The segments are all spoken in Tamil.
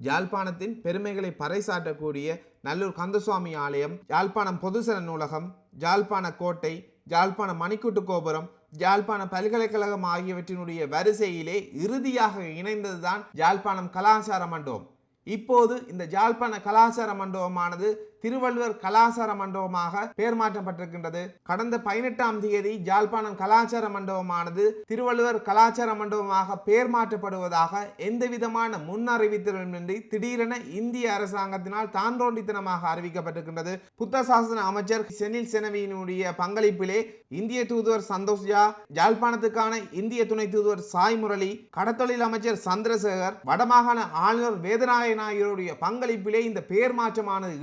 யாழ்ப்பாணத்தின் பெருமைகளை பறைசாற்றக்கூடிய நல்லூர் கந்தசுவாமி ஆலயம் யாழ்ப்பாணம் பொதுசன நூலகம் யாழ்ப்பாண கோட்டை யாழ்ப்பாண மணிக்கூட்டு கோபுரம் யாழ்ப்பாண பல்கலைக்கழகம் ஆகியவற்றினுடைய வரிசையிலே இறுதியாக இணைந்ததுதான் யாழ்ப்பாணம் கலாச்சார மண்டபம். இப்போது இந்த யாழ்ப்பாண கலாச்சார மண்டபமானது திருவள்ளுவர் கலாச்சார மண்டபமாக பெயர் மாற்றப்பட்டிருக்கின்றது. கடந்த பதினெட்டாம் தேதி ஜாழ்ப்பாணம் கலாச்சார மண்டபமானது திருவள்ளுவர் கலாச்சார மண்டபமாக பெயர் மாற்றப்படுவதாக எந்த விதமான முன் அறிவித்தலுமின்றி திடீரென இந்திய அரசாங்கத்தினால் தாந்தோண்டித்தனமாக அறிவிக்கப்பட்டிருக்கின்றது. புத்த சாசன அமைச்சர் செனில் செனவியினுடைய பங்களிப்பிலே இந்திய தூதுவர் சந்தோஷ் ஜா ஜாழ்ப்பாணத்துக்கான இந்திய துணை தூதுவர் சாய் முரளி கடத்தொழில் அமைச்சர் சந்திரசேகர் வடமாகாண ஆளுநர் வேதநாயகன் ஆகியோருடைய பங்களிப்பிலே இந்த பெயர் மாற்றமானது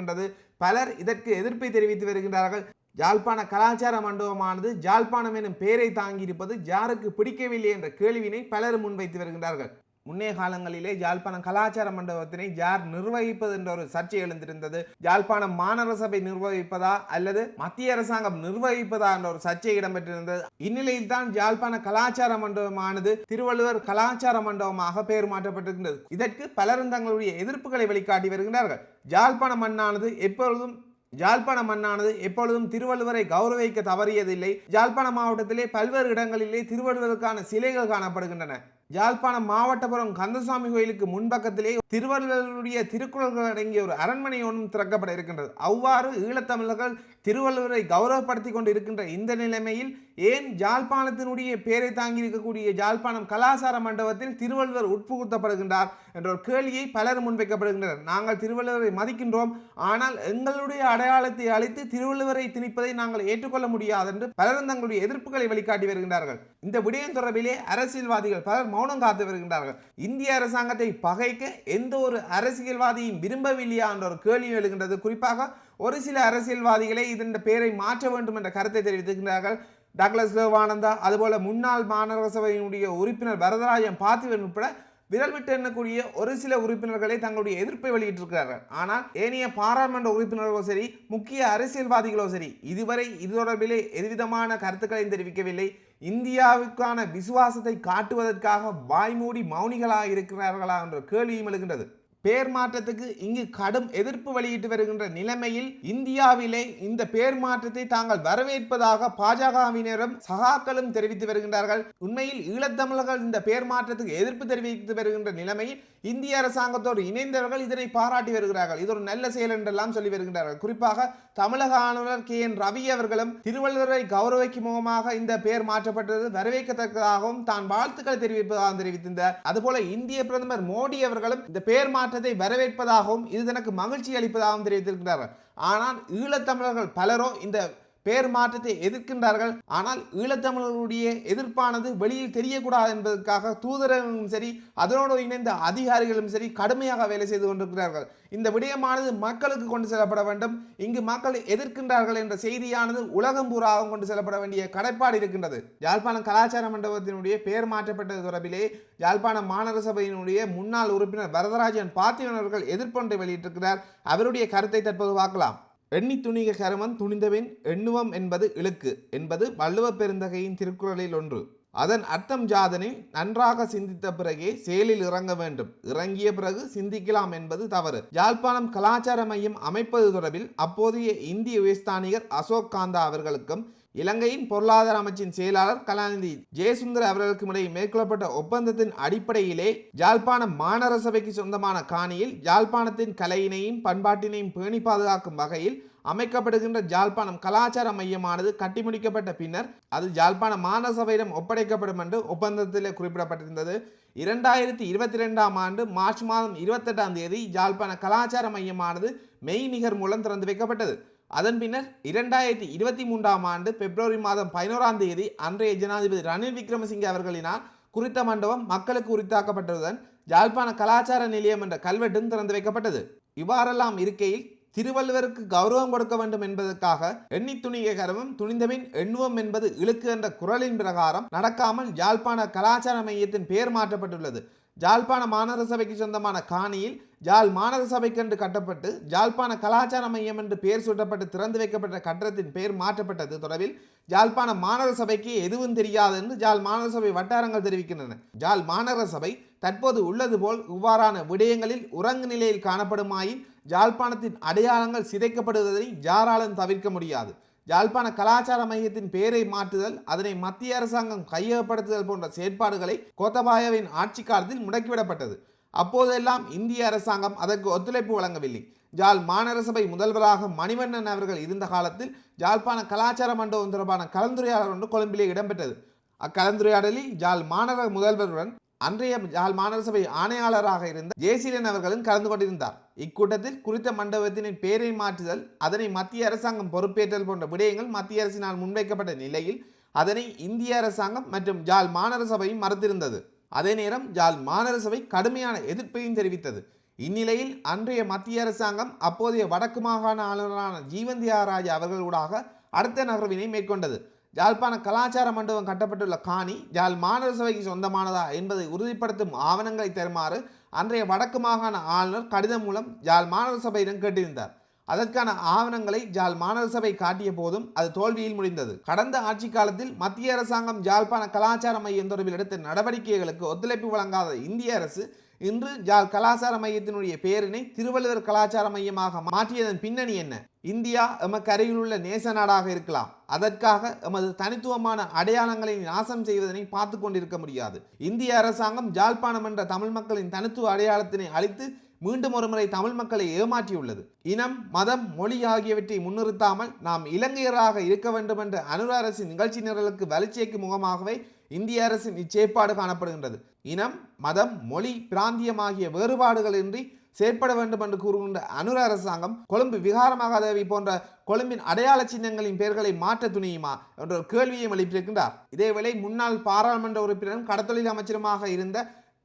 இருக்கின்றது பலர் இதற்கு எதிர்ப்பை தெரிவித்து வருகின்றார்கள். யாழ்ப்பாண கலாச்சார மண்டபமானது ஜாழ்ப்பாணம் எனும் பெயரை தாங்கியிருப்பது யாருக்கு பிடிக்கவில்லை என்ற கேள்வியினை பலர் முன்வைத்து வருகின்றார்கள். முன்னே காலங்களிலே யாழ்ப்பாணம் கலாச்சார மண்டபத்தினை யார் நிர்வகிப்பது என்ற ஒரு சர்ச்சை எழுந்திருந்தது. யாழ்ப்பாணம் மாநகர சபை நிர்வகிப்பதா அல்லது மத்திய அரசாங்கம் நிர்வகிப்பதா என்ற ஒரு சர்ச்சை இடம்பெற்றிருந்தது. இந்நிலையில் தான் யாழ்ப்பாண கலாச்சார மண்டபமானது திருவள்ளுவர் கலாச்சார மண்டபமாக பெயர் மாற்றப்பட்டிருக்கின்றது. இதற்கு பலரும் தங்களுடைய எதிர்ப்புகளை வெளிக்காட்டி வருகின்றார்கள். யாழ்ப்பாண மண்ணானது எப்பொழுதும் யாழ்ப்பாண மண்ணானது எப்பொழுதும் திருவள்ளுவரை கௌரவிக்க தவறியதில்லை. யாழ்ப்பாண மாவட்டத்திலே பல்வேறு இடங்களிலே திருவள்ளுவருக்கான சிலைகள் காணப்படுகின்றன. யாழ்ப்பாணம் மாவட்டபுரம் கந்தசாமி கோயிலுக்கு முன்பக்கத்திலே திருவள்ளுவருடைய திருக்குறள்கள் அடங்கிய ஒரு அரண்மனை ஒன்றும் திறக்கப்பட இருக்கின்றது. அவ்வாறு ஈழத்தமிழர்கள் திருவள்ளுவரை கௌரவப்படுத்தி கொண்டு இருக்கின்ற இந்த நிலைமையில் ஏன் ஜாழ்ப்பாணத்தினுடைய பேரை தாங்கி இருக்கக்கூடிய ஜாழ்ப்பாணம் கலாசார மண்டபத்தில் திருவள்ளுவர் உட்புகுத்தப்படுகின்றார் என்ற ஒரு கேள்வியை பலர் முன்வைக்கப்படுகின்றனர். நாங்கள் திருவள்ளுவரை மதிக்கின்றோம் ஆனால் எங்களுடைய அடையாளத்தை அழித்து திருவள்ளுவரை திணிப்பதை நாங்கள் ஏற்றுக்கொள்ள முடியாது என்று பலரும் தங்களுடைய எதிர்ப்புகளை வெளிக்காட்டி வருகின்றார்கள். இந்த விடயம் தொடர்பிலே அரசியல்வாதிகள் பலர் மௌனம் காத்து வருகின்றார்கள். இந்திய அரசாங்கத்தை பகைக்க எந்த ஒரு அரசியல்வாதியும் விரும்பவில்லையா என்ற ஒரு கேள்வி எழுகின்றது. குறிப்பாக ஒரு சில அரசியல்வாதிகளே இதன் பெயரை மாற்ற வேண்டும் என்ற கருத்தை தெரிவித்திருக்கிறார்கள். டக்ளஸ் தேவானந்தா அதுபோல் முன்னாள் மாநகர சபையினுடைய உறுப்பினர் வரதராஜன் பார்த்திவன் உட்பட விரல் விட்டு எண்ணக்கூடிய ஒரு சில உறுப்பினர்களை தங்களுடைய எதிர்ப்பை வெளியிட்டிருக்கிறார்கள். ஆனால் ஏனைய பாராளுமன்ற உறுப்பினர்களோ சரி முக்கிய அரசியல்வாதிகளோ சரி இதுவரை இது தொடர்பிலே எதுவிதமான கருத்துக்களையும் தெரிவிக்கவில்லை. இந்தியாவுக்கான விசுவாசத்தை காட்டுவதற்காக வாய்மூடி மௌனிகளாக இருக்கிறார்களா என்ற கேள்வியும் எழுகின்றது. பேர் மாற்றத்துக்கு இங்கு கடும் எதிர்ப்பு வெளியிட்டு வருகின்ற நிலைமையில் இந்தியாவிலே இந்த பேர் மாற்றத்தை தாங்கள் வரவேற்பதாக பாஜகவினரும் சகாக்களும் தெரிவித்து வருகின்றார்கள். உண்மையில் ஈழத்தமிழர்கள் இந்த பேர் மாற்றத்துக்கு எதிர்ப்பு தெரிவித்து வருகின்ற நிலைமையில் இந்திய அரசாங்கத்தோடு இணைந்தவர்கள் இதனை பாராட்டி வருகிறார்கள். இது ஒரு நல்ல செயல் என்றெல்லாம் சொல்லி வருகின்றார்கள். குறிப்பாக தமிழக ஆளுநர் கே. என். ரவி அவர்களும் திருவள்ளுவரை கௌரவிக்கும் முகமாக இந்த பெயர் மாற்றப்பட்டது வரவேற்கத்தக்கதாகவும் தான் வாழ்த்துக்கள் தெரிவிப்பதாகவும் தெரிவித்திருந்தார். அதுபோல இந்திய பிரதமர் மோடி அவர்களும் இந்த பெயர் மாற்றத்தை வரவேற்பதாகவும் இது தனக்கு மகிழ்ச்சி அளிப்பதாகவும் தெரிவித்திருக்கிறார்கள். ஆனால் ஈழத்தமிழர்கள் பலரோ இந்த பெயர் மாற்றத்தை எதிர்க்கின்றார்கள். ஆனால் ஈழத்தமிழர்களுடைய எதிர்ப்பானது வெளியில் தெரியக்கூடாது என்பதற்காக தூதரகங்களும் சரி அதனோடு இணைந்த அதிகாரிகளும் சரி கடுமையாக வேலை செய்து கொண்டிருக்கிறார்கள். இந்த விடயமானது மக்களுக்கு கொண்டு செல்லப்பட வேண்டும். இங்கு மக்கள் எதிர்க்கின்றார்கள் என்ற செய்தியானது உலகம் பூராகவும் கொண்டு செல்லப்பட வேண்டிய கடப்பாடு இருக்கின்றது. யாழ்ப்பாணம் கலாச்சார மண்டபத்தினுடைய பெயர் மாற்றப்பட்டது தொடர்பிலே யாழ்ப்பாணம் மாநகர சபையினுடைய முன்னாள் உறுப்பினர் வரதராஜன் பார்த்திவன் அவர்கள் எதிர்ப்பொன்றை வெளியிட்டிருக்கிறார். அவருடைய கருத்தை தற்போது பார்க்கலாம். எண்ணி துணிக கருமன் துணிந்தபின் எண்ணுவம் என்பது இழுக்கு என்பது வள்ளுவ பெருந்தகையின் திருக்குறளில் ஒன்று. அதன் அர்த்தம் ஜாதனை நன்றாக சிந்தித்த பிறகே செயலில் இறங்க வேண்டும். இறங்கிய பிறகு சிந்திக்கலாம் என்பது தவறு. யாழ்ப்பாணம் கலாச்சார மையம் அமைப்பது தொடர்பில் அப்போதைய இந்திய உயர்ஸ்தானிகர் அசோக் காந்தா அவர்களுக்கும் இலங்கையின் பொருளாதார அமைச்சின் செயலாளர் கலாநிதி ஜெயசுந்தர் அவர்களுக்கும் இடையே மேற்கொள்ளப்பட்ட ஒப்பந்தத்தின் அடிப்படையிலே யாழ்ப்பாணம் மாநகர சபைக்கு சொந்தமான காணியில் யாழ்ப்பாணத்தின் கலையினையும் பண்பாட்டினையும் பேணி பாதுகாக்கும் வகையில் அமைக்கப்படுகின்ற ஜாழ்ப்பாணம் கலாச்சார மையமானது கட்டி முடிக்கப்பட்ட பின்னர் அது ஜாழ்ப்பாண மாநகர சபையிடம் ஒப்படைக்கப்படும் என்று ஒப்பந்தத்தில் குறிப்பிடப்பட்டிருந்தது. இரண்டாயிரத்தி இருபத்தி ரெண்டாம் ஆண்டு மார்ச் மாதம் இருபத்தெட்டாம் தேதி ஜாழ்ப்பாண கலாச்சார மையமானது மெய்நிகர் மூலம் திறந்து வைக்கப்பட்டது. அதன் பின்னர் இரண்டாயிரத்தி இருபத்தி மூன்றாம் ஆண்டு பிப்ரவரி மாதம் பதினோராம் தேதி அன்றைய ஜனாதிபதி ரணில் விக்ரமசிங்கே அவர்களினால் குறித்த மண்டபம் மக்களுக்கு உரித்தாக்கப்பட்டதுடன் யாழ்ப்பாண கலாச்சார நிலையம் என்ற கல்வெட்டும் திறந்து வைக்கப்பட்டது. இவ்வாறெல்லாம் இருக்கையில் திருவள்ளுவருக்கு கௌரவம் கொடுக்க வேண்டும் என்பதற்காக எண்ணி துணிகரமும் துணிந்தபின் எண்ணுவோம் என்பது இழுக்கு என்ற குரலின் பிரகாரம் நடக்காமல் யாழ்ப்பாண கலாச்சார மையத்தின் பெயர் மாற்றப்பட்டுள்ளது. ஜாழ்ப்பாண மாநகர சபைக்கு சொந்தமான காணியில் ஜாழ் மாநகர சபைக்கென்று கட்டப்பட்டு ஜாழ்ப்பாண கலாச்சார மையம் என்று பெயர் சூட்டப்பட்டு திறந்து வைக்கப்பட்ட கட்டடத்தின் பெயர் மாற்றப்பட்டது. தொடர்பில் ஜாழ்ப்பாண மாநகர சபைக்கு எதுவும் தெரியாது என்று ஜாழ் மாநகர சபை வட்டாரங்கள் தெரிவிக்கின்றன. ஜாழ் மாநகர சபை தற்போது உள்ளது போல் இவ்வாறான விடயங்களில் உறங்கு நிலையில் காணப்படுமாயின் ஜாழ்ப்பாணத்தின் அடையாளங்கள் சிதைக்கப்படுவதை யாராலும் தவிர்க்க முடியாது. யாழ்ப்பாண கலாச்சார மையத்தின் பெயரை மாற்றுதல் அதனை மத்திய அரசாங்கம் கையகப்படுத்துதல் போன்ற செயற்பாடுகளை கோத்தபாயவின் ஆட்சி காலத்தில் முடக்கிவிடப்பட்டது. அப்போதெல்லாம் இந்திய அரசாங்கம் அதற்கு ஒத்துழைப்பு வழங்கவில்லை. ஜாழ் மாநகர சபை முதல்வராக மணிவண்ணன் அவர்கள் இருந்த காலத்தில் ஜாழ்ப்பாண கலாச்சார மண்டபம் தொடர்பான கலந்துரையாடல் ஒன்று கொழும்பிலே இடம்பெற்றது. அக்கலந்துரையாடலில் ஜாழ் மாநகர முதல்வருடன் அன்றைய ஜாழ் மாநகர சபை ஆணையாளராக இருந்த ஜெயசீலன் அவர்களும் கலந்து கொண்டிருந்தார். இக்கூட்டத்தில் குறித்த மண்டபத்தினை பேரை மாற்றுதல் அதனை மத்திய அரசாங்கம் பொறுப்பேற்றல் போன்ற விடயங்கள் மத்திய அரசினால் முன்வைக்கப்பட்ட நிலையில் அதனை இந்திய அரசாங்கம் மற்றும் ஜாழ் மாநகர சபையும் மறுத்திருந்தது. அதே நேரம் ஜாழ் மாநரசபை கடுமையான எதிர்ப்பையும் தெரிவித்தது. இந்நிலையில் அன்றைய மத்திய அரசாங்கம் அப்போதைய வடக்கு மாகாண ஆளுநரான ஜீவந்தியா அவர்கள் அவர்களூடாக அடுத்த நகர்வினை மேற்கொண்டது. ஜாழ்ப்பாண கலாச்சார மண்டபம் கட்டப்பட்டுள்ள காணி ஜால் மாநகர சபைக்கு சொந்தமானதா என்பதை உறுதிப்படுத்தும் ஆவணங்களை தருமாறு அன்றைய வடக்கு மாகாண ஆளுநர் கடிதம் மூலம் ஜால் மாநகர சபையிடம் கேட்டிருந்தார். அதற்கான ஆவணங்களை ஜாழ் மாநகர சபை காட்டிய போதும் அது தோல்வியில் முடிந்தது. கடந்த ஆட்சி காலத்தில் மத்திய அரசாங்கம் ஜாழ்ப்பாண கலாச்சார மையம் தொடர்பில் எடுத்த நடவடிக்கைகளுக்கு ஒத்துழைப்பு வழங்காத இந்திய அரசு இன்று ஜால் கலாச்சார மையத்தினுடைய பெயரினை திருவள்ளுவர் கலாச்சார மையமாக மாற்றியதன் பின்னணி என்ன? இந்தியா எமக்கு அருகில் உள்ள நேச நாடாக இருக்கலாம். அதற்காக எமது தனித்துவமான அடையாளங்களை நாசம் செய்வதனை பார்த்து கொண்டிருக்க முடியாது. இந்திய அரசாங்கம் ஜாழ்ப்பாணம் என்ற தமிழ் மக்களின் தனித்துவ அடையாளத்தினை அழித்து மீண்டும் ஒருமுறை தமிழ் மக்களை ஏமாற்றியுள்ளது. இனம் மதம் மொழி ஆகியவற்றை முன்னிறுத்தாமல் நாம் இலங்கையராக இருக்க வேண்டும் என்ற அனுர அரசின் நிகழ்ச்சி நிரலுக்கு வளர்ச்சிக்கு முகமாகவே இந்திய அரசின் இச்செயற்பாடு காணப்படுகின்றது. இனம் மதம் மொழி பிராந்தியம் ஆகிய வேறுபாடுகளின்றி செயற்பட வேண்டும் என்று கூறுகின்ற அனுர அரசாங்கம் கொழும்பு விகாரமாகாதேவி போன்ற கொழும்பின் அடையாள சின்னங்களின் பெயர்களை மாற்ற துணியுமா என்ற கேள்வியையும் கேள்வியை எழுப்பியிருக்கின்றார். இதேவேளை முன்னாள் பாராளுமன்ற உறுப்பினரும் கடத்தொழில் அமைச்சருமாக இருந்த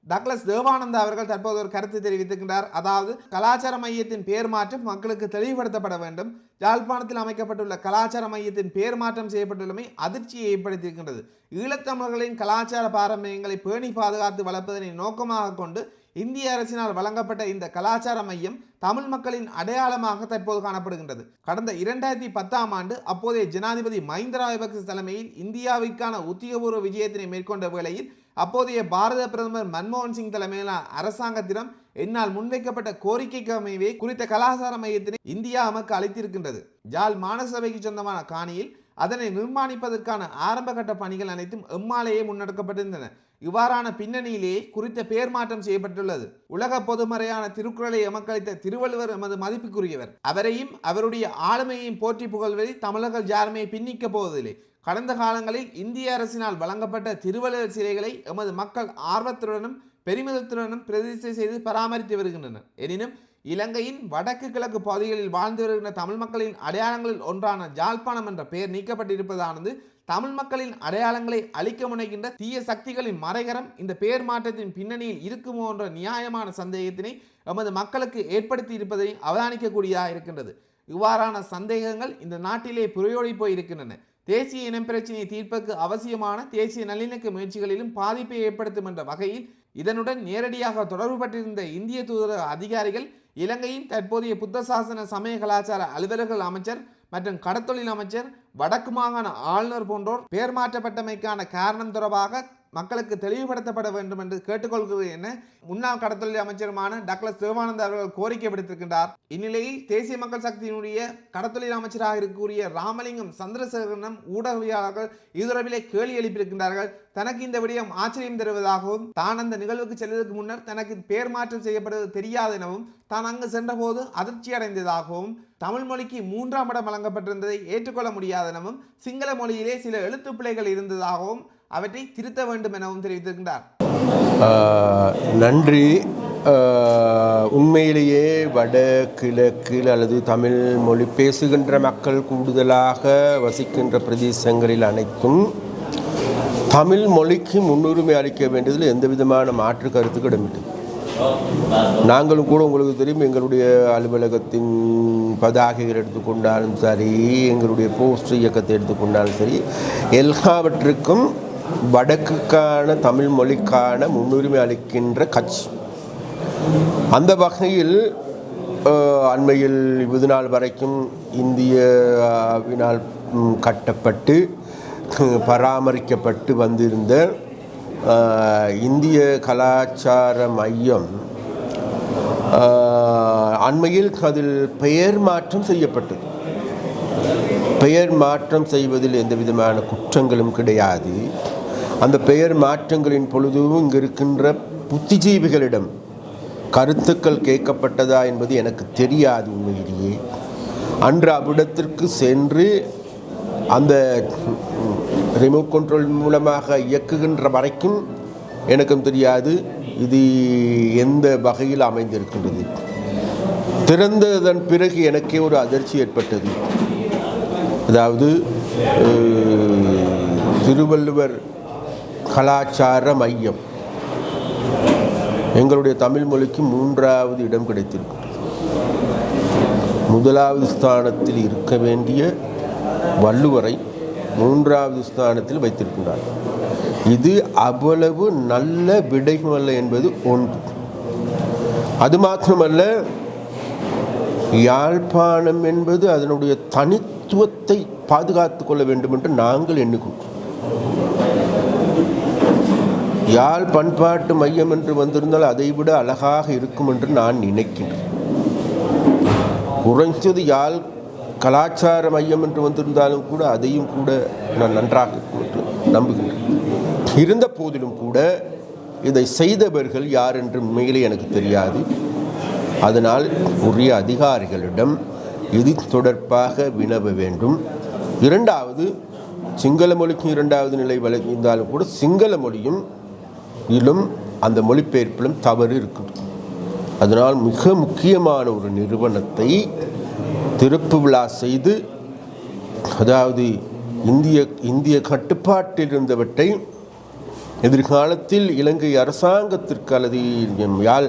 டக்ளஸ் தேவானந்தா அவர்கள் தற்போது ஒரு கருத்து தெரிவித்திருக்கிறார் அதாவது கலாச்சார மையத்தின் பேர் மாற்றம் மக்களுக்கு தெளிவுபடுத்தப்பட வேண்டும். யாழ்ப்பாணத்தில் அமைக்கப்பட்டுள்ள கலாச்சார மையத்தின் பேர் மாற்றம் செய்யப்பட்டுள்ளமை அதிர்ச்சியை ஏற்படுத்தியிருக்கின்றது. ஈழத்தமிழர்களின் கலாச்சார பாரம்பரியங்களை பேணி பாதுகாத்து வளர்ப்பதனை நோக்கமாக கொண்டு இந்திய அரசினால் வழங்கப்பட்ட இந்த கலாச்சார மையம் தமிழ் மக்களின் அடையாளமாக தற்போது காணப்படுகின்றது. கடந்த இரண்டாயிரத்தி பத்தாம் ஆண்டு அப்போதைய ஜனாதிபதி மஹிந்த ராஜபக்ச தலைமையில் இந்தியாவிற்கான உத்தியோகபூர்வ விஜயத்தினை மேற்கொண்ட வேளையில் அப்போதைய பாரத பிரதமர் மன்மோகன் சிங் தலைமையிலான அரசாங்கத்திடம் என்னால் முன்வைக்கப்பட்ட கோரிக்கைக்கு அமைவே குறித்த கலாச்சார மையத்தினை இந்தியா நமக்கு அளித்திருக்கின்றது. ஜால் மானசபைக்கு சொந்தமான காணியில் அதனை நிர்மாணிப்பதற்கான ஆரம்பகட்ட பணிகள் அனைத்தும் எம்மாலேயே முன்னெடுக்கப்பட்டிருந்தன. இவ்வாறான பின்னணியிலேயே குறித்த பெயர் மாற்றம் செய்யப்பட்டுள்ளது. உலக பொதுமறையான திருக்குறளை எமக்களித்த திருவள்ளுவர் எமது மதிப்புக்குரியவர். அவரையும் அவருடைய ஆளுமையையும் போற்றி புகழ்வதை தமிழர்கள் யாருமே பின்னிக்க போவதில்லை. கடந்த காலங்களில் இந்திய அரசினால் வழங்கப்பட்ட திருவள்ளுவர் சிலைகளை எமது மக்கள் ஆர்வத்துடனும் பெருமிதத்துடனும் பிரதிஷ்டை செய்து பராமரித்து வருகின்றனர். எனினும் இலங்கையின் வடக்கு கிழக்கு பகுதிகளில் வாழ்ந்து வருகின்ற தமிழ் மக்களின் அடையாளங்களில் ஒன்றான ஜாழ்ப்பாணம் என்ற பெயர் நீக்கப்பட்டிருப்பதானது தமிழ் மக்களின் அடையாளங்களை அழிக்க முனைகின்ற தீய சக்திகளின் மறைகரம் இந்த பெயர் மாற்றத்தின் பின்னணியில் இருக்குமோ என்ற நியாயமான சந்தேகத்தினை எமது மக்களுக்கு ஏற்படுத்தி இருப்பதை அவதானிக்கக்கூடியதாக இருக்கின்றது. இவ்வாறான சந்தேகங்கள் இந்த நாட்டிலே புரையோடி போய் இருக்கின்றன தேசிய இனம் பிரச்சினையை தீர்ப்பதற்கு அவசியமான தேசிய நல்லிணக்க முயற்சிகளிலும் பாதிப்பை ஏற்படுத்தும் என்ற வகையில் இதனுடன் நேரடியாக தொடர்புபட்டிருந்த இந்திய தூதரக அதிகாரிகள் இலங்கையின் தற்போதைய புத்த சாசன சமய கலாச்சார அலுவலர்கள் அமைச்சர் மற்றும் கடத்தொழில் அமைச்சர் வடக்கு மாகாண ஆளுநர் போன்றோர் பெயர் மாற்றப்பட்டமைக்கான காரணம் தொடர்பாக மக்களுக்கு தெளிவுபடுத்தப்பட வேண்டும் என்று கேட்டுக்கொள்கிறேன் என முன்னாள் கடத்தொழில் அமைச்சருமான டாக்டர் சிவானந்த் அவர்கள் கோரிக்கை விடுத்திருக்கின்றார். இந்நிலையில் தேசிய மக்கள் சக்தியினுடைய கடத்தொழில் அமைச்சராக இருக்கக்கூடிய ராமலிங்கம் சந்திரசேகரனும் ஊடகவியலாளர்கள் இதுதொடர்பிலே கேள்வி எழுப்பியிருக்கின்றார்கள். தனக்கு இந்த விடயம் ஆச்சரியம் தருவதாகவும் தான் அந்த நிகழ்வுக்கு செல்வதற்கு முன்னர் தனக்கு பெயர் மாற்றம் செய்யப்படுவது தெரியாது எனவும் தான் அங்கு சென்றபோது அதிர்ச்சி அடைந்ததாகவும் தமிழ் மொழிக்கு மூன்றாம் இடம் வழங்கப்பட்டிருந்ததை ஏற்றுக்கொள்ள முடியாதெனவும் சிங்கள மொழியிலே சில எழுத்துப்பிழைகள் இருந்ததாகவும் அவற்றை திருத்த வேண்டும் எனவும் தெரிவித்திருக்கின்றார். நன்றி. உண்மையிலேயே வட கிழக்கில் அல்லது தமிழ் மொழி பேசுகின்ற மக்கள் கூடுதலாக வசிக்கின்ற பிரதேசங்களில் அனைத்தும் தமிழ் மொழிக்கு முன்னுரிமை அளிக்க வேண்டியதில் எந்த விதமான மாற்று கருத்துக்கு இடமில்லை. நாங்களும் கூட உங்களுக்கு தெரியும் எங்களுடைய அலுவலகத்தின் பதாகைகள் எடுத்துக்கொண்டாலும் சரி எங்களுடைய போஸ்ட் இயக்கத்தை எடுத்துக்கொண்டாலும் சரி எல்லாவற்றுக்கும் வடக்குக்கான தமிழ் மொழிக்கான முன்னுரிமை அளிக்கின்ற கட்சி. அந்த வகையில் அண்மையில் இருபது நாள் வரைக்கும் இந்தியாவினால் கட்டப்பட்டு பராமரிக்கப்பட்டு வந்திருந்த இந்திய கலாச்சார மையம் அண்மையில் அதில் பெயர் மாற்றம் செய்யப்பட்டது. பெயர் மாற்றம் செய்வதில் எந்த விதமான குற்றங்களும் கிடையாது. அந்த பெயர் மாற்றங்களின் பொழுதும் இங்கு இருக்கின்ற புத்திஜீவிகளிடம் கருத்துக்கள் கேட்கப்பட்டதா என்பது எனக்கு தெரியாது உண்மையிலேயே. அன்று அவ்விடத்திற்கு சென்று அந்த ரிமோட் கண்ட்ரோல் மூலமாக இயக்குகின்ற வரைக்கும் எனக்கும் தெரியாது இது எந்த வகையில் அமைந்திருக்கின்றது. திறந்ததன் பிறகு எனக்கே ஒரு அதிர்ச்சி ஏற்பட்டது. அதாவது திருவள்ளுவர் கலாச்சார மையம். எங்களுடைய தமிழ் மொழிக்கு மூன்றாவது இடம் கிடைத்திருக்கு. முதலாவது ஸ்தானத்தில் இருக்க வேண்டிய வள்ளுவரை மூன்றாவது ஸ்தானத்தில் வைத்திருக்கின்றார் இது அவ்வளவு நல்ல விடைமல்ல என்பது ஒன்று. அது மாத்திரமல்ல யாழ்ப்பாணம் என்பது அதனுடைய தனித்துவத்தை பாதுகாத்து கொள்ள வேண்டும் என்று நாங்கள் எண்ணுகின்றோம் யாழ் பண்பாட்டு மையம் என்று வந்திருந்தால் அதைவிட அழகாக இருக்கும் என்று நான் நினைக்கின்றேன் குறைஞ்சது யாழ் கலாச்சார மையம் என்று வந்திருந்தாலும் கூட அதையும் கூட நான் நன்றாக இருக்கும் என்று நம்புகின்றேன். இருந்த போதிலும் கூட இதை செய்தவர்கள் யார் என்று உண்மையிலே எனக்கு தெரியாது. அதனால் உரிய அதிகாரிகளிடம் இது தொடர்பாக வினவ வேண்டும். இரண்டாவது சிங்கள மொழிக்கும் இரண்டாவது நிலை வழங்கியிருந்தாலும் கூட சிங்கள மொழியும் இலும் அந்த மொழிபெயர்ப்பிலும் தவறு இருக்குது. அதனால் மிக முக்கியமான ஒரு நிறுவனத்தை திறப்பு விழா செய்து அதாவது இந்திய இந்திய கட்டுப்பாட்டில் இருந்தவற்றை எதிர்காலத்தில் இலங்கை அரசாங்கத்திற்கு அல்லது யாழ்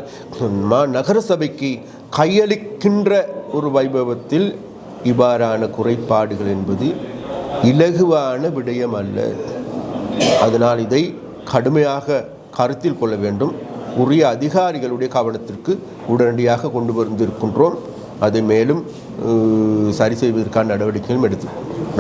மா நகர சபைக்கு கையளிக்கின்ற ஒரு வைபவத்தில் இவ்வாறான குறைபாடுகள் என்பது இலகுவான விடயம் அல்ல. அதனால் இதை கடுமையாக கருத்தில் கொள்ள வேண்டும். உரிய அதிகாரிகளுடைய கவனத்திற்கு உடனடியாக கொண்டு வந்திருக்கின்றோம். அதை மேலும் சரி செய்வதற்கான நடவடிக்கைகளும் எடுத்து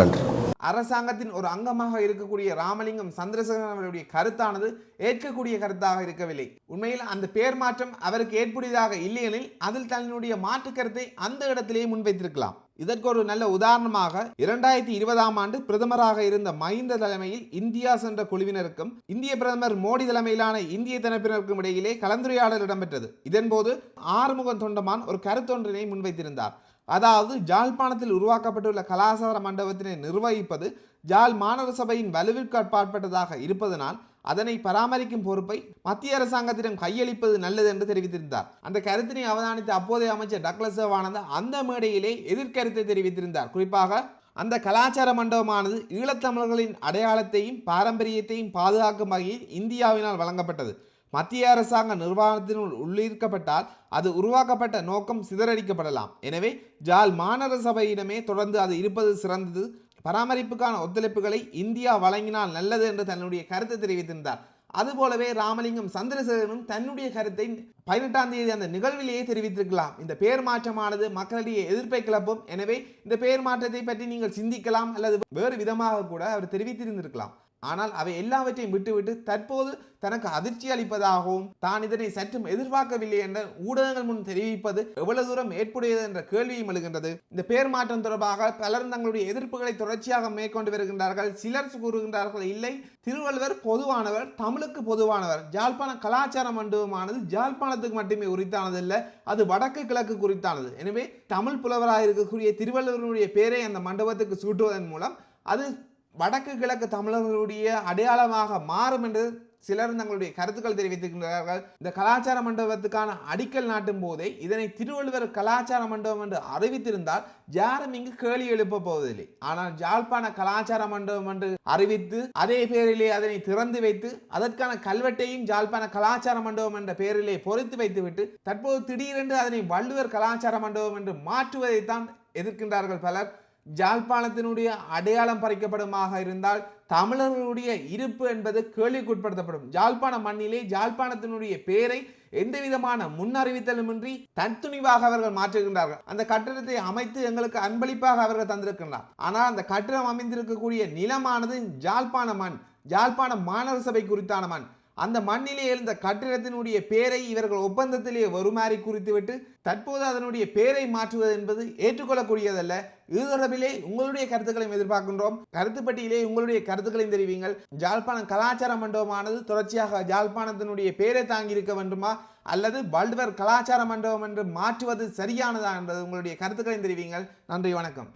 நன்றி. அரசாங்கத்தின் ஒரு அங்கமாக இருக்கக்கூடிய ராமலிங்கம் சந்திரசேகரன் அவருடைய கருத்தானது ஏற்கக்கூடிய கருத்தாக இருக்கவில்லை. உண்மையில் அந்த பேர் மாற்றம் அவருக்கு ஏற்புடையதாக இல்லையெனில் அதில் தன்னுடைய மாற்று கருத்தை அந்த இடத்திலேயே முன்வைத்திருக்கலாம். இதற்கு ஒரு நல்ல உதாரணமாக இரண்டாயிரத்தி இருபதாம் ஆண்டு பிரதமராக இருந்த மஹிந்த தலைமையில் இந்தியா சென்ற குழுவினருக்கும் இந்திய பிரதமர் மோடி தலைமையிலான இந்திய தரப்பினருக்கும் இடையிலே கலந்துரையாடல் இடம்பெற்றது. இதன்போது ஆறுமுகம் தொண்டமான் ஒரு கருத்தொன்றினை முன்வைத்திருந்தார். அதாவது ஜாழ்ப்பாணத்தில் உருவாக்கப்பட்டுள்ள கலாசார மண்டபத்தினை நிர்வகிப்பது ஜாழ் மாநகர சபையின் வலுவிற்கு அப்பாற்பட்டதாக இருப்பதனால் அதனை பராமரிக்கும் பொறுப்பை மத்திய அரசாங்கத்திடம் கையளிப்பது நல்லது என்று தெரிவித்திருந்தார். அந்த கருத்தினை அவதானித்த அப்போதைய அமைச்சர் டக்ளஸ் சிவானந்த அந்த மேடையிலே எதிர்கருத்தை தெரிவித்திருந்தார். குறிப்பாக அந்த கலாச்சார மண்டபமானது ஈழத்தமிழர்களின் அடையாளத்தையும் பாரம்பரியத்தையும் பாதுகாக்கும் வகையில் இந்தியாவினால் வழங்கப்பட்டது. மத்திய அரசாங்க நிர்வாகத்தினுள் உள்ளீர்க்கப்பட்டால் அது உருவாக்கப்பட்ட நோக்கம் சிதறடிக்கப்படலாம். எனவே ஜால் மாநகர சபையிடமே தொடர்ந்து அது இருப்பது சிறந்தது. பராமரிப்புக்கான ஒத்துழைப்புகளை இந்தியா வழங்கினால் நல்லது என்று தன்னுடைய கருத்தை தெரிவித்திருந்தார். அதுபோலவே ராமலிங்கம் சந்திரசேகரனும் தன்னுடைய கருத்தை பதினெட்டாம் தேதி அந்த நிகழ்விலேயே தெரிவித்திருக்கலாம். இந்த பெயர் மாற்றமானது மக்களிடையே எதிர்ப்பை கிளப்பும். எனவே இந்த பெயர் மாற்றத்தை பற்றி நீங்கள் சிந்திக்கலாம் அல்லது வேறு விதமாக கூட அவர் தெரிவித்திருந்திருக்கலாம். ஆனால் அவை எல்லாவற்றையும் விட்டுவிட்டு தற்போது தனக்கு அதிர்ச்சி அளிப்பதாகவும் தான் இதனை சற்றும் எதிர்பார்க்கவில்லை என்ற ஊடகங்கள் முன் தெரிவிப்பது எவ்வளவு தூரம் ஏற்புடையது என்ற கேள்வியும் எழுகின்றது. இந்த பேர் மாற்றம் தொடர்பாக பலரும் தங்களுடைய எதிர்ப்புகளை தொடர்ச்சியாக மேற்கொண்டு வருகின்றார்கள். சிலர் கூறுகின்றார்கள் இல்லை திருவள்ளுவர் பொதுவானவர் தமிழுக்கு பொதுவானவர். ஜாழ்ப்பாண கலாச்சார மண்டபமானது ஜாழ்ப்பாணத்துக்கு மட்டுமே உரித்தானதல்ல அது வடக்கு கிழக்கு குறித்தானது. எனவே தமிழ் புலவராக இருக்கக்கூடிய திருவள்ளுவருடைய பெயரை அந்த மண்டபத்துக்கு சூட்டுவதன் மூலம் அது வடக்கு கிழக்கு தமிழர்களுடைய அடையாளமாக மாறும் என்று சிலர் தங்களுடைய கருத்துக்கள் தெரிவித்திருக்கிறார்கள் இந்த கலாச்சார மண்டபத்துக்கான அடிக்கல் நாட்டும் போதே இதனை திருவள்ளுவர் கலாச்சார மண்டபம் என்று அறிவித்திருந்தால் யாரும் இங்கு கேள்வி எழுப்ப போவதில்லை. ஆனால் ஜாழ்ப்பாண கலாச்சார மண்டபம் என்று அறிவித்து அதே பேரிலே அதனை திறந்து வைத்து அதற்கான கல்வெட்டையும் ஜாழ்ப்பாண கலாச்சார மண்டபம் என்ற பெயரிலே பொறித்து வைத்துவிட்டு தற்போது திடீரென்று அதனை வள்ளுவர் கலாச்சார மண்டபம் என்று மாற்றுவதைத்தான் எதிர்க்கின்றார்கள் பலர். ஜாழ்ப்பாணத்தினுடைய அடையாளம் பறிக்கப்படுமாக இருந்தால் தமிழர்களுடைய இருப்பு என்பது கேள்விக்குட்படுத்தப்படும். ஜாழ்ப்பாண மண்ணிலே ஜாழ்ப்பாணத்தினுடைய பெயரை எந்த விதமான முன்னறிவித்தலுமின்றி தன்துணிவாக அவர்கள் மாற்றுகின்றார்கள். அந்த கட்டிடத்தை அமைத்து எங்களுக்கு அன்பளிப்பாக அவர்கள் தந்திருக்கின்றார். ஆனால் அந்த கட்டிடம் அமைந்திருக்கக்கூடிய நிலமானது ஜாழ்ப்பாண மண் ஜாழ்ப்பாண மாநகர சபை குறித்தான மண். அந்த மண்ணிலே எழுந்த கட்டிடத்தினுடைய பேரை இவர்கள் ஒப்பந்தத்திலே வருமாறி குறித்துவிட்டு தற்போது அதனுடைய பேரை மாற்றுவது என்பது ஏற்றுக்கொள்ளக்கூடியதல்ல. இது தொடர்பிலே உங்களுடைய கருத்துக்களையும் எதிர்பார்க்கின்றோம். கருத்துப்பட்டியிலே உங்களுடைய கருத்துக்களையும் தெரிவிங்கள். ஜாழ்ப்பாணம் கலாச்சார மண்டபமானது தொடர்ச்சியாக ஜாழ்ப்பாணத்தினுடைய பேரை தாங்கி இருக்க வேண்டுமா? அல்லது வல்டுவர் கலாச்சார மண்டபம் என்று மாற்றுவது சரியானதா என்பது உங்களுடைய கருத்துக்களையும் தெரிவிங்கள். நன்றி வணக்கம்.